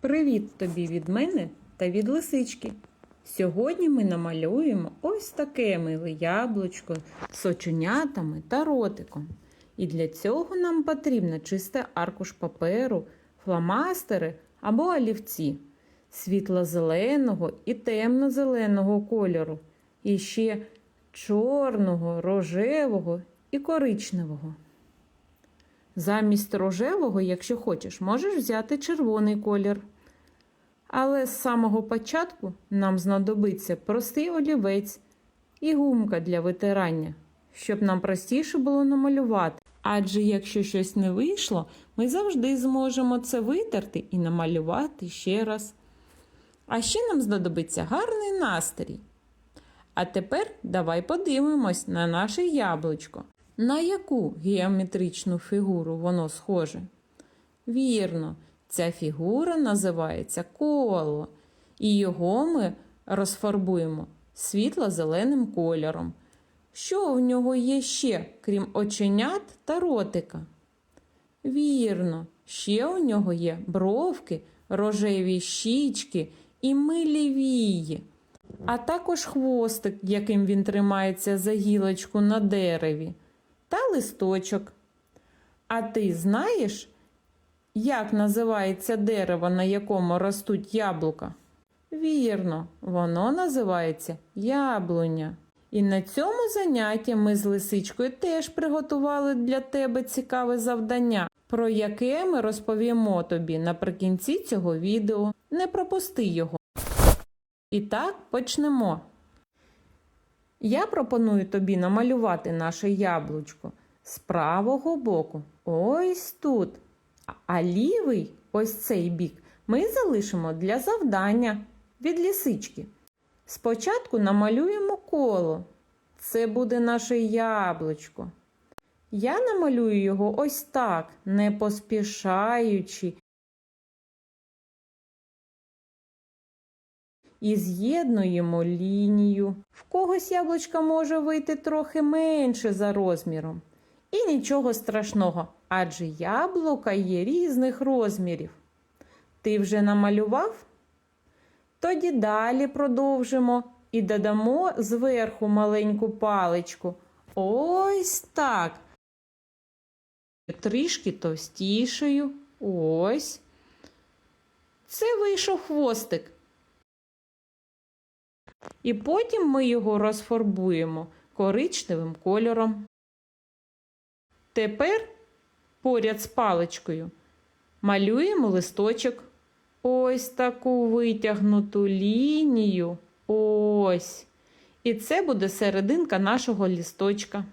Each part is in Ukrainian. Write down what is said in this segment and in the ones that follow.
Привіт тобі від мене та від лисички. Сьогодні ми намалюємо ось таке миле яблучко з оченятами та ротиком. І для цього нам потрібно чистий аркуш паперу, фломастери або олівці світло-зеленого і темно-зеленого кольору, і ще чорного, рожевого і коричневого. Замість рожевого, якщо хочеш, можеш взяти червоний колір. Але з самого початку нам знадобиться простий олівець і гумка для витирання, щоб нам простіше було намалювати. Адже якщо щось не вийшло, ми завжди зможемо це витерти і намалювати ще раз. А ще нам знадобиться гарний настрій. А тепер давай подивимось на наше яблучко. На яку геометричну фігуру воно схоже? Вірно, ця фігура називається коло, і його ми розфарбуємо світло-зеленим кольором. Що в нього є ще, крім оченят та ротика? Вірно, ще у нього є бровки, рожеві щічки і милі вії, а також хвостик, яким він тримається за гілочку на дереві, та листочок. А ти знаєш, як називається дерево, на якому ростуть яблука? Вірно, воно називається яблуня. І на цьому занятті ми з лисичкою теж приготували для тебе цікаве завдання, про яке ми розповімо тобі наприкінці цього відео. Не пропусти його. І так почнемо. Я пропоную тобі намалювати наше яблучко з правого боку. Ось тут. А лівий, ось цей бік, ми залишимо для завдання від лісички. Спочатку намалюємо коло. Це буде наше яблучко. Я намалюю його ось так, не поспішаючи. І з'єднуємо лінію. В когось яблучка може вийти трохи менше за розміром. І нічого страшного, адже яблука є різних розмірів. Ти вже намалював? Тоді далі продовжимо і додамо зверху маленьку паличку. Ось так. Трішки товстішою. Ось. Це вийшов хвостик. І потім ми його розфарбуємо коричневим кольором. Тепер поряд з паличкою малюємо листочок. Ось таку витягнуту лінію. Ось. І це буде серединка нашого лісточка.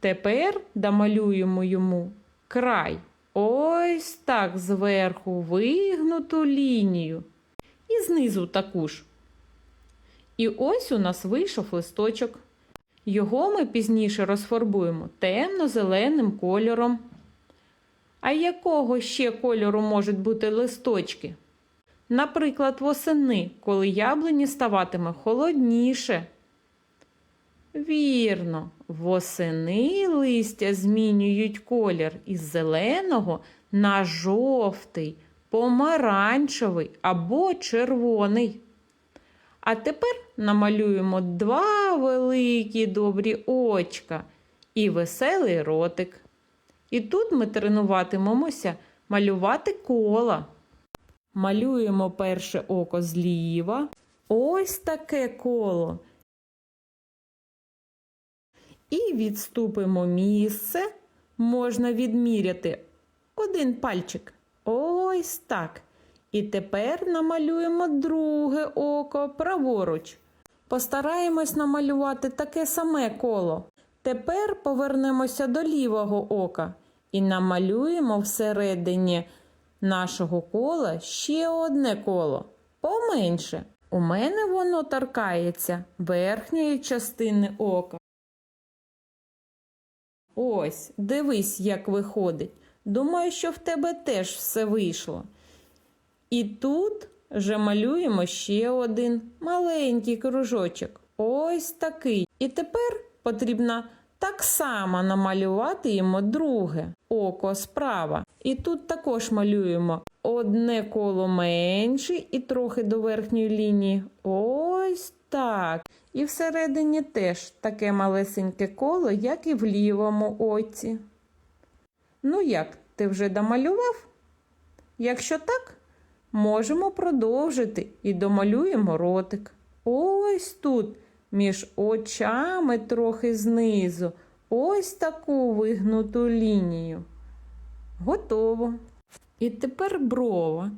Тепер домалюємо йому край. Ось так зверху вигнуту лінію. І знизу таку ж. І ось у нас вийшов листочок. Його ми пізніше розфарбуємо темно-зеленим кольором. А якого ще кольору можуть бути листочки? Наприклад, восени, коли яблуні ставатиме холодніше. Вірно, восени листя змінюють колір із зеленого на жовтий, помаранчевий або червоний. А тепер намалюємо два великі добрі очка і веселий ротик. І тут ми тренуватимемося малювати кола. Малюємо перше око зліва. Ось таке коло. І відступимо місце. Можна відміряти один пальчик. Ось так. І тепер намалюємо друге око праворуч. Постараємось намалювати таке саме коло. Тепер повернемося до лівого ока і намалюємо всередині нашого кола ще одне коло. Поменше. У мене воно торкається верхньої частини ока. Ось, дивись, як виходить. Думаю, що в тебе теж все вийшло. І тут вже малюємо ще один маленький кружочок. Ось такий. І тепер потрібно так само намалювати йому друге око справа. І тут також малюємо одне коло менше і трохи до верхньої лінії. Ось так. І всередині теж таке малесеньке коло, як і в лівому оці. Ну як, ти вже домалював? Якщо так, можемо продовжити і домалюємо ротик. Ось тут, між очами трохи знизу, ось таку вигнуту лінію. Готово. І тепер брова.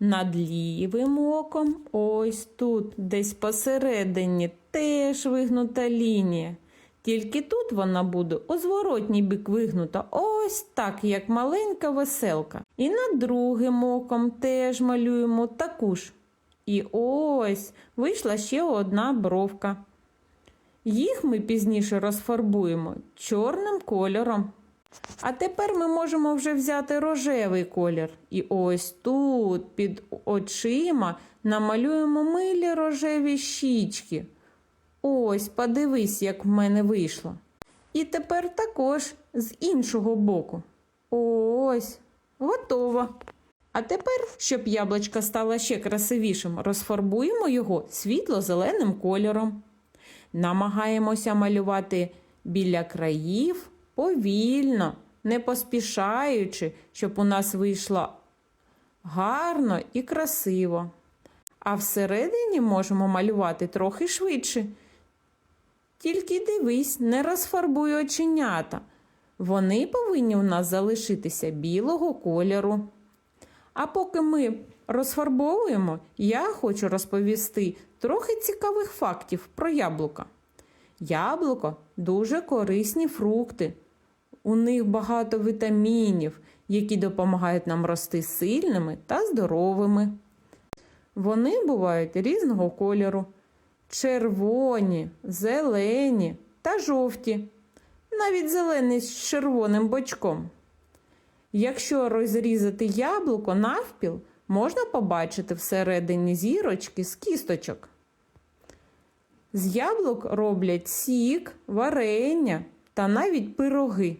Над лівим оком, ось тут, десь посередині, теж вигнута лінія. Тільки тут вона буде у зворотній бік вигнута, ось так, як маленька веселка. І над другим оком теж малюємо таку ж. І ось вийшла ще одна бровка. Їх ми пізніше розфарбуємо чорним кольором. А тепер ми можемо вже взяти рожевий колір. І ось тут, під очима, намалюємо милі рожеві щічки. Ось, подивись, як в мене вийшло. І тепер також з іншого боку. Ось, готово. А тепер, щоб яблучко стало ще красивішим, розфарбуємо його світло-зеленим кольором. Намагаємося малювати біля країв повільно, не поспішаючи, щоб у нас вийшло гарно і красиво. А всередині можемо малювати трохи швидше. Тільки дивись, не розфарбуй оченята. Вони повинні у нас залишитися білого кольору. А поки ми розфарбовуємо, я хочу розповісти трохи цікавих фактів про яблука. Яблуко дуже корисні фрукти. У них багато вітамінів, які допомагають нам рости сильними та здоровими. Вони бувають різного кольору: червоні, зелені та жовті, навіть зелений з червоним бочком. Якщо розрізати яблуко навпіл, можна побачити всередині зірочки з кісточок. З яблук роблять сік, варення та навіть пироги.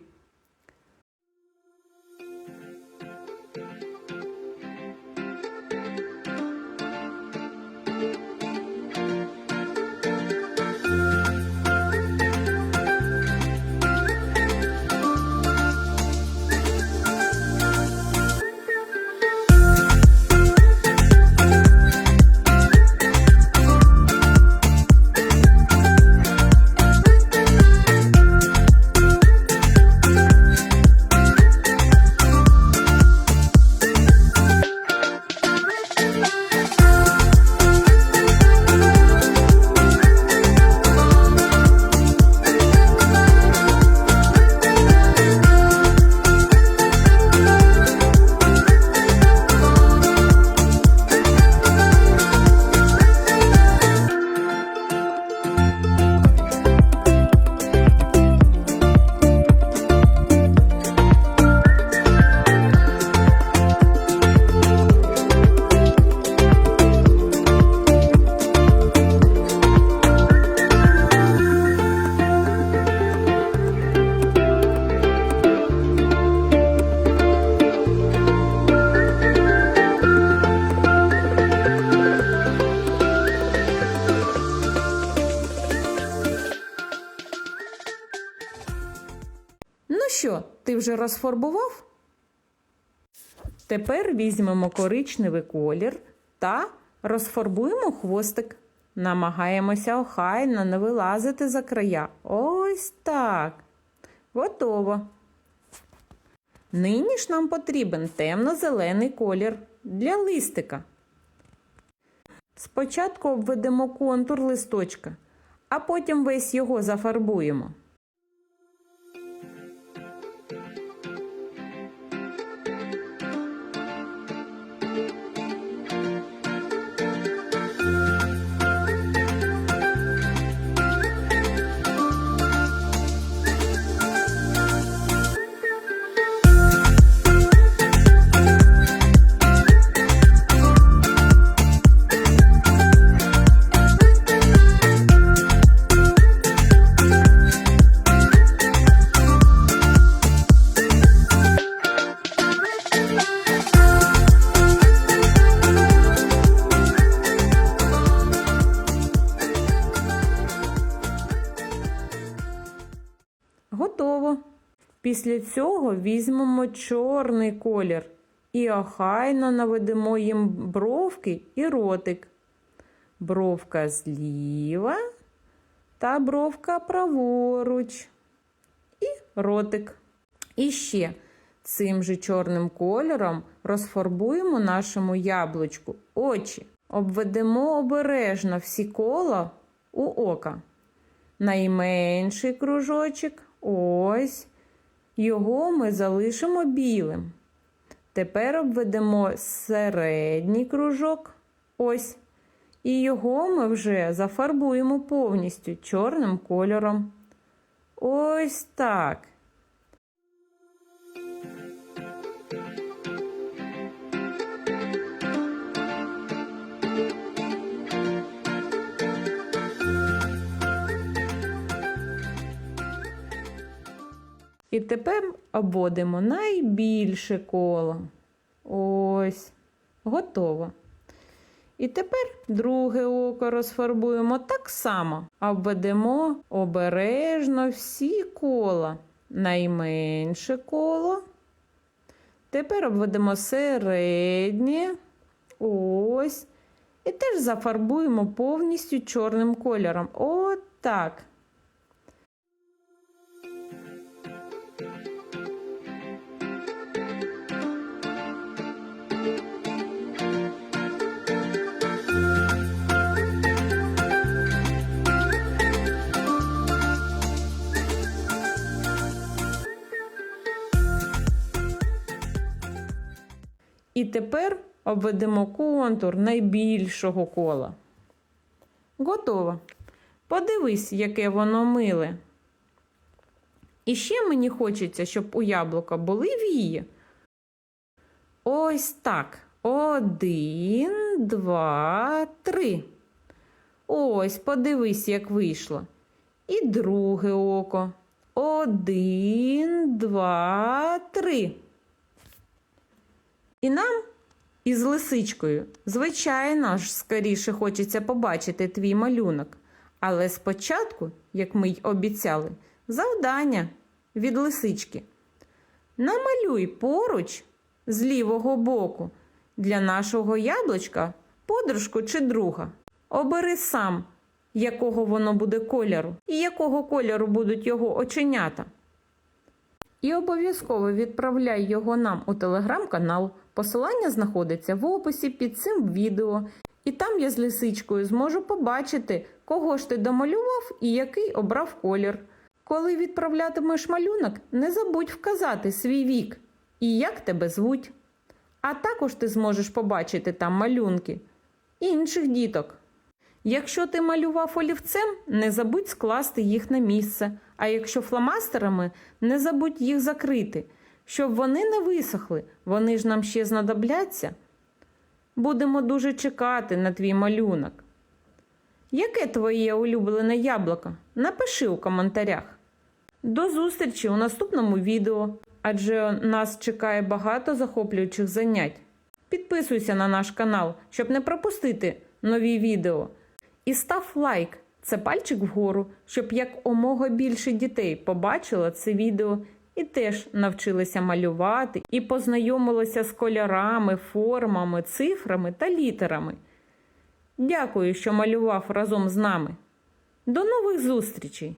Вже розфарбував? Тепер візьмемо коричневий колір та розфарбуємо хвостик. Намагаємося охайно не вилазити за края. Ось так. Готово. Нині ж нам потрібен темно-зелений колір для листика. Спочатку обведемо контур листочка, а потім весь його зафарбуємо. Готово. Після цього візьмемо чорний колір і охайно наведемо їм бровки і ротик. Бровка зліва та бровка праворуч. І ротик. І ще цим же чорним кольором розфарбуємо нашому яблучку очі. Обведемо обережно всі кола у ока. Найменший кружочок ось. Його ми залишимо білим. Тепер обведемо середній кружок. Ось. І його ми вже зафарбуємо повністю чорним кольором. Ось так. І тепер обводимо найбільше коло. Ось, готово. І тепер друге око розфарбуємо так само. Обведемо обережно всі кола. Найменше коло. Тепер обведемо середнє. Ось. І теж зафарбуємо повністю чорним кольором. Отак. І тепер обведемо контур найбільшого кола. Готово. Подивись, яке воно миле. І ще мені хочеться, щоб у яблука були вії. Ось так. Один, два, три. Ось, подивись, як вийшло. І друге око. Один, два, три. І нам із лисичкою, звичайно ж, скоріше хочеться побачити твій малюнок. Але спочатку, як ми й обіцяли, завдання від лисички. Намалюй поруч з лівого боку для нашого яблучка подружку чи друга. Обери сам, якого воно буде кольору і якого кольору будуть його оченята. І обов'язково відправляй його нам у телеграм-канал. Посилання знаходиться в описі під цим відео. І там я з лисичкою зможу побачити, кого ж ти домалював і який обрав колір. Коли відправлятимеш малюнок, не забудь вказати свій вік і як тебе звуть. А також ти зможеш побачити там малюнки інших діток. Якщо ти малював олівцем, не забудь скласти їх на місце, а якщо фломастерами, не забудь їх закрити, щоб вони не висохли, вони ж нам ще знадобляться. Будемо дуже чекати на твій малюнок. Яке твоє улюблене яблуко? Напиши у коментарях. До зустрічі у наступному відео, адже нас чекає багато захоплюючих занять. Підписуйся на наш канал, щоб не пропустити нові відео. І став лайк, це пальчик вгору, щоб як омога більше дітей побачило це відео і теж навчилися малювати і познайомилися з кольорами, формами, цифрами та літерами. Дякую, що малював разом з нами. До нових зустрічей!